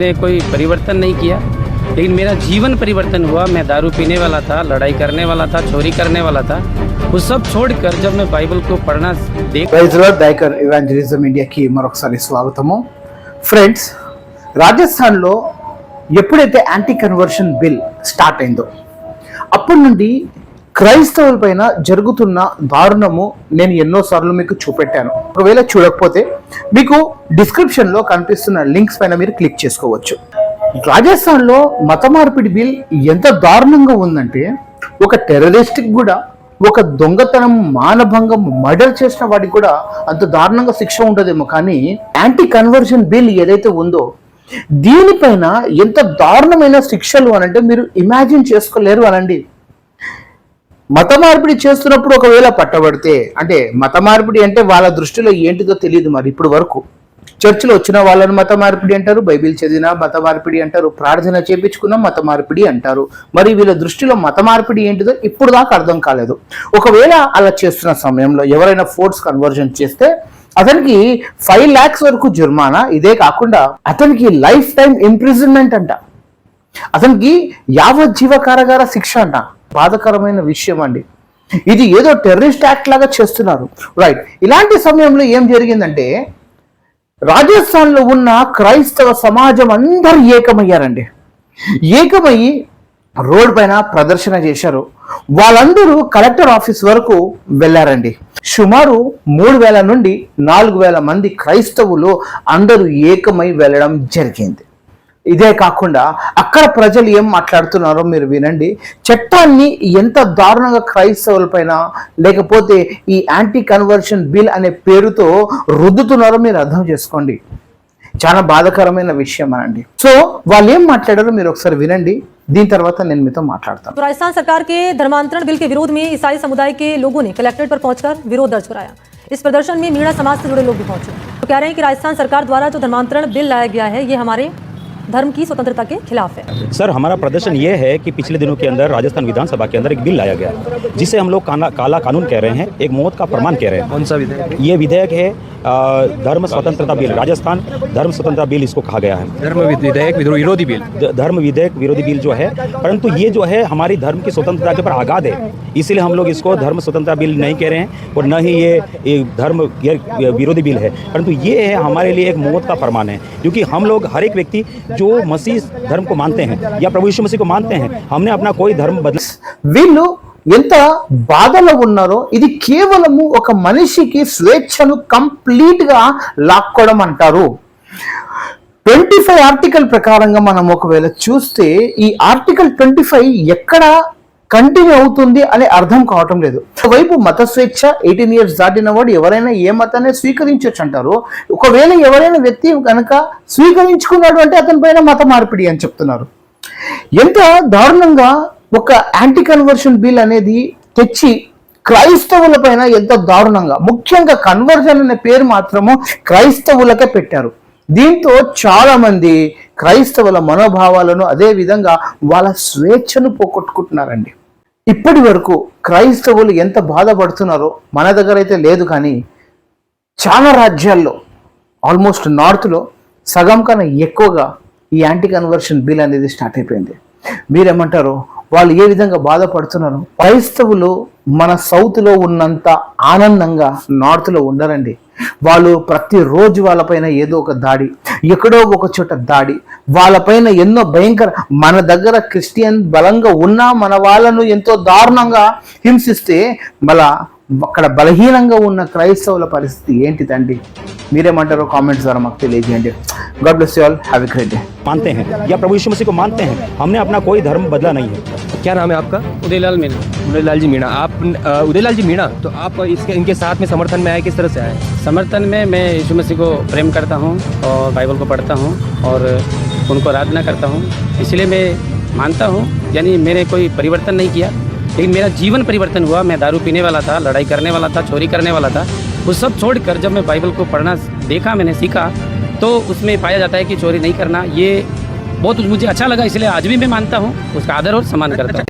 मैंने कोई परिवर्तन नहीं किया लेकिन मेरा जीवन परिवर्तन हुआ मैं दारू पीने वाला था लड़ाई करने वाला था चोरी करने वाला था वो सब छोड़कर जब मैं बाइबल को पढ़ना देख ప్రైజ్ లో డైకర్ ఇవాంజలిజం ఇండియాకి మరొకసారి స్వాగతము ఫ్రెండ్స్ రాజస్థాన్లో ఎప్పుడైతే యాంటీ కన్వర్షన్ బిల్ స్టార్ట్ అయిందో అప్పటి నుండి క్రైస్తవుల పైన జరుగుతున్న దారుణము నేను ఎన్నోసార్లు మీకు చూపెట్టాను. ఒకవేళ చూడకపోతే మీకు డిస్క్రిప్షన్లో కనిపిస్తున్న లింక్స్ పైన మీరు క్లిక్ చేసుకోవచ్చు. రాజస్థాన్లో మత మార్పిడి బిల్ ఎంత దారుణంగా ఉందంటే ఒక టెర్రరిస్ట్కి కూడా ఒక దొంగతనం మానభంగం మర్డర్ చేసిన వాడికి కూడా అంత దారుణంగా శిక్ష ఉంటుందేమో కానీ యాంటీ కన్వర్షన్ బిల్ ఏదైతే ఉందో దీనిపైన ఎంత దారుణమైన శిక్షలు అనంటే మీరు ఇమాజిన్ చేసుకోలేరు అనండి. మత మార్పిడి చేస్తున్నప్పుడు ఒకవేళ పట్టబడితే అంటే మత మార్పిడి అంటే వాళ్ళ దృష్టిలో ఏంటిదో తెలియదు మరి ఇప్పుడు వరకు. చర్చిలో వచ్చిన వాళ్ళని మత మార్పిడి అంటారు బైబిల్ చదివిన మత మార్పిడి అంటారు ప్రార్థన చేపించుకున్న మత మార్పిడి అంటారు. మరి వీళ్ళ దృష్టిలో మత మార్పిడి ఏంటిదో ఇప్పుడు దాకా అర్థం కాలేదు. ఒకవేళ అలా చేస్తున్న సమయంలో ఎవరైనా ఫోర్స్ కన్వర్జన్ చేస్తే అతనికి ఫైవ్ ల్యాక్స్ వరకు జుర్మానా ఇదే కాకుండా అతనికి లైఫ్ టైం ఇంప్రిజన్మెంట్ అంట. అతనికి యావజ్జీవ కారాగార శిక్ష అంట. బాధకరమైన విషయం అండి ఇది ఏదో టెర్రరిస్ట్ యాక్ట్ లాగా చేస్తున్నారు. రైట్ ఇలాంటి సమయంలో ఏం జరిగిందంటే రాజస్థాన్లో ఉన్న క్రైస్తవ సమాజం అందరూ ఏకమయ్యారండి. ఏకమయ్యి రోడ్ పైన ప్రదర్శన చేశారు. వాళ్ళందరూ కలెక్టర్ ఆఫీస్ వరకు వెళ్ళారండి. సుమారు మూడు వేల నుండి నాలుగు వేల మంది క్రైస్తవులు అందరూ ఏకమై వెళ్ళడం జరిగింది. ఇదే కాకుండా అక్కడ ప్రజలు ఏం మాట్లాడుతున్నారో మీరు వినండి చట్టాన్ని ఎంత దారుణంగా క్రైస్తవుల పైన లేకపోతే ఈ యాంటీ కన్వర్షన్ బిల్ అనే పేరుతో రుద్దుతున్నారో మీరు అర్థం చేసుకోండి చాలా బాధాకరమైన విషయం అనండి సో వాళ్ళు ఏం మాట్లాడారో మీరు ఒకసారి వినండి దీని తర్వాత నేను మీతో మాట్లాడతాను तो राजस्थान सरकार के धर्मांतरण बिल के विरोध में ईसाई समुदाय के लोगों ने कलेक्ट्रेट पर पहुंचकर विरोध दर्ज कराया इस प्रदर्शन में मीणा समाज से जुड़े लोग भी पहुंचे तो कह रहे हैं कि राजस्थान सरकार द्वारा जो धर्मांतरण बिल लाया गया है ये हमारे धर्म की स्वतंत्रता के खिलाफ है। सर हमारा प्रदर्शन ये है कि पिछले दिनों के अंदर राजस्थान विधानसभा के अंदर एक बिल लाया गया जिसे हम लोग काला काला कानून कह रहे हैं एक मौत का प्रमाण कह रहे हैं। कौन सा विधेयक? ये विधेयक है धर्म स्वतंत्रता बिल राजस्थान धर्म स्वतंत्रता बिल इसको कहा गया है। धर्म विधेयक विरोधी बिल। धर्म विधेयक विरोधी बिल जो है परंतु ये जो है हमारी धर्म की स्वतंत्रता के ऊपर आघात है इसीलिए हम लोग इसको धर्म स्वतंत्रता बिल नहीं कह रहे हैं और न ही ये, ये धर्म विरोधी बिल है। परंतु ये है हमारे लिए एक मौत का फरमान है क्योंकि हम लोग हर एक व्यक्ति जो मसीह धर्म को मानते हैं या प्रभु यीशु मसीह को मानते हैं हमने अपना कोई धर्म बदला వీళ్ళు ఎంత బాధలో ఉన్నారో ఇది కేవలము ఒక మనిషికి స్వేచ్ఛను కంప్లీట్ గా లాక్కోవడం అంటారు ట్వంటీ ఫైవ్ ఆర్టికల్ ప్రకారంగా మనం ఒకవేళ చూస్తే ఈ ఆర్టికల్ ట్వంటీ ఫైవ్ ఎక్కడ కంటిన్యూ అవుతుంది అని అర్థం కావటం లేదు. ఒకవైపు మత స్వేచ్ఛ ఎయిటీన్ ఇయర్స్ దాటిన వాడు ఎవరైనా ఏ మతాన్ని స్వీకరించవచ్చు అంటారు? ఒకవేళ ఎవరైనా వ్యక్తి కనుక స్వీకరించుకున్నాడు అంటే అతని పైన మత మార్పిడి అని చెప్తున్నారు. ఎంత దారుణంగా ఒక యాంటీ కన్వర్షన్ బిల్ అనేది తెచ్చి క్రైస్తవుల పైన ఎంత దారుణంగా ముఖ్యంగా కన్వర్జన్ అనే పేరు మాత్రము క్రైస్తవులకే పెట్టారు. దీంతో చాలా మంది క్రైస్తవుల మనోభావాలను అదే విధంగా వాళ్ళ స్వేచ్ఛను పోగొట్టుకుంటున్నారండి. ఇప్పటి వరకు క్రైస్తవులు ఎంత బాధపడుతున్నారో మన దగ్గర అయితే లేదు కానీ చాలా రాజ్యాల్లో ఆల్మోస్ట్ నార్త్లో సగం కన్నా ఎక్కువగా ఈ యాంటీ కన్వర్షన్ బిల్ అనేది స్టార్ట్ అయిపోయింది. మీరేమంటారు? వాళ్ళు ఏ విధంగా బాధపడుతున్నారు క్రైస్తవులు మన సౌత్లో ఉన్నంత ఆనందంగా నార్త్లో ఉండరండి. వాళ్ళు ప్రతిరోజు వాళ్ళపైన ఏదో ఒక దాడి ఎక్కడో ఒక చోట దాడి వాళ్ళపైన ఎన్నో భయంకర మన దగ్గర క్రిస్టియన్ బలంగా ఉన్నా మన వాళ్ళను ఎంతో దారుణంగా హింసిస్తే మళ్ళా అక్కడ బలహీనంగా ఉన్న క్రైస్తవుల పరిస్థితి ఏంటిదండి? మీరేమంటారో కామెంట్స్ ద్వారా మాకు తెలియజేయండి. God bless you all have a great day मानते हैं या प्रभु यीशु मसीह को मानते हैं हमने अपना कोई धर्म बदला नहीं है। क्या नाम है आपका? उदयलाल मीणा। उदयलाल जी मीणा। आप उदयलाल जी मीणा तो आप इसके इनके साथ में समर्थन में आए किस तरह से आए? समर्थन में मैं यीशु मसीह को प्रेम करता हूँ और बाइबल को पढ़ता हूँ और उनको आराधना करता हूँ। इसलिए मैं मानता हूँ यानी मैंने कोई परिवर्तन नहीं किया लेकिन मेरा जीवन परिवर्तन हुआ। मैं दारू पीने वाला था लड़ाई करने वाला था चोरी करने वाला था। वो सब छोड़कर जब मैं बाइबल को पढ़ना देखा मैंने सीखा तो उसमें पाया जाता है कि चोरी नहीं करना ये बहुत मुझे अच्छा लगा इसलिए आज भी मैं मानता हूँ उसका आदर और सम्मान करता हूँ।